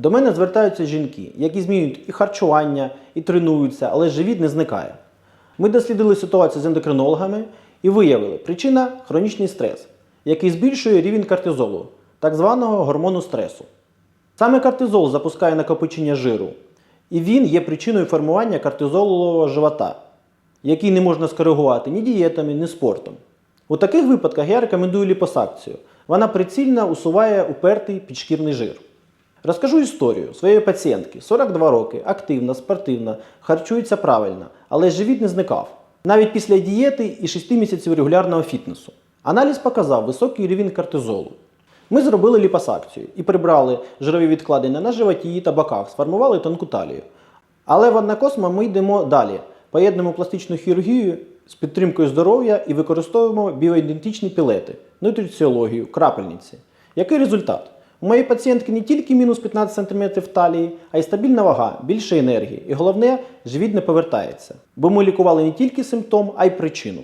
До мене звертаються жінки, які змінюють і харчування, і тренуються, але живіт не зникає. Ми дослідили ситуацію з ендокринологами і виявили, причина хронічний стрес, який збільшує рівень кортизолу, так званого гормону стресу. Саме кортизол запускає накопичення жиру, і він є причиною формування кортизолового живота, який не можна скоригувати ні дієтами, ні спортом. У таких випадках я рекомендую ліпосакцію. Вона прицільно усуває упертий підшкірний жир. Розкажу історію своєї пацієнтки 42 роки, активна, спортивна, харчується правильно, але живіт не зникав. Навіть після дієти і 6 місяців регулярного фітнесу. Аналіз показав високий рівень кортизолу. Ми зробили ліпосакцію і прибрали жирові відкладення на животі та боках, сформували тонку талію. Але в Аннакосмо ми йдемо далі. Поєднуємо пластичну хірургію з підтримкою здоров'я і використовуємо біоідентичні пілети, нутриціологію, крапельниці. Який результат? У моєї пацієнтки не тільки мінус 15 см талії, а й стабільна вага, більше енергії. І головне, живіт не повертається. Бо ми лікували не тільки симптом, а й причину.